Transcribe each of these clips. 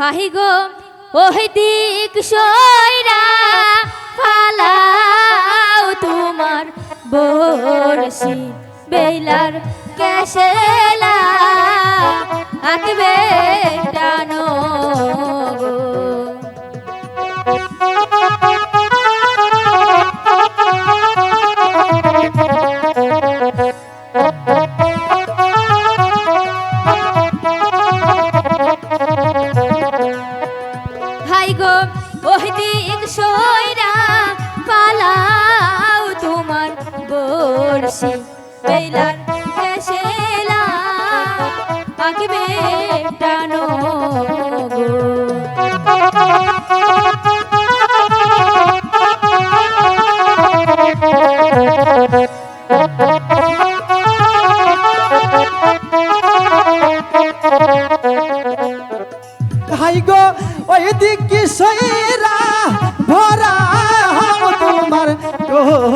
হাহি গো ওই দিক সইরা ফালাও তোমার বরসি বেলার কেসেলা আঁকবে টানো। বর্ষি বেলার হেসেলা আঁকবে টানো হাই গো ওই দিকে সইরা ভরা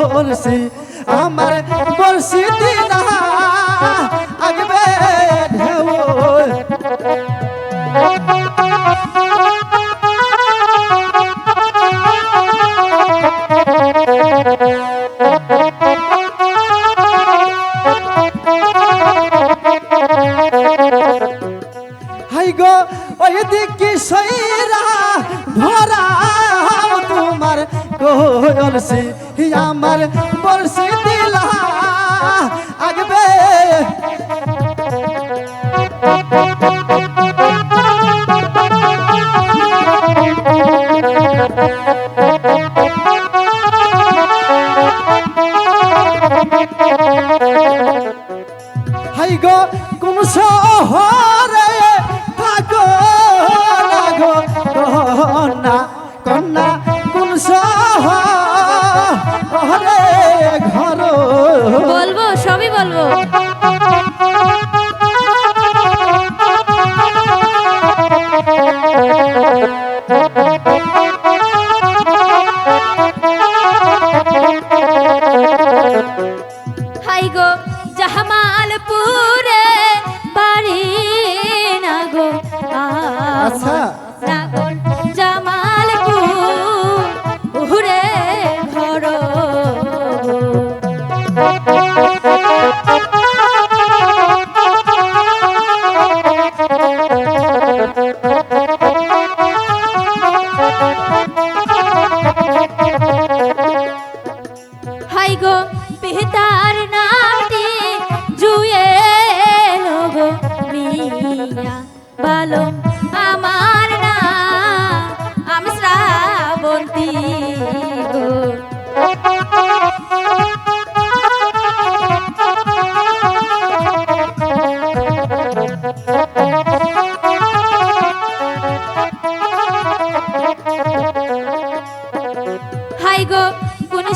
কলসি আমার বলসি দিনা আগবে ঢেউ হাই গো ওই দিকে সইরা ভরা কলসি আমার বলসি দিলা আগবে হাই গো কোন শহরে থাকো না বলব হাই গো জামালপুরে বাড়ি না গো আচ্ছা। গো পিতার নামটি জুয়ে লোগো মিয়া। বালো আমার না, আমি শ্রাবন্তী গো হাই গো, কোন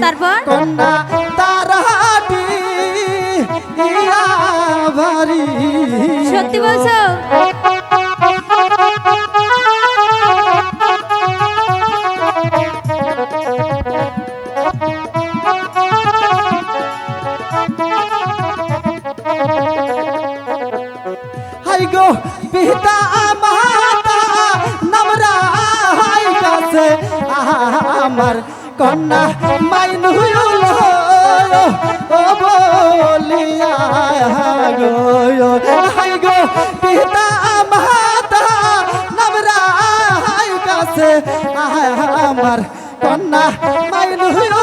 তারপর? কন্যা তারাটি সত্যি বলছো গো পিতা মাতা আমার কন্যা মাইন ও বলিয়া গো, হাই গো, পিতা মাতা, নবরা, হাই কাছে আমার কন্যা মাইন হইল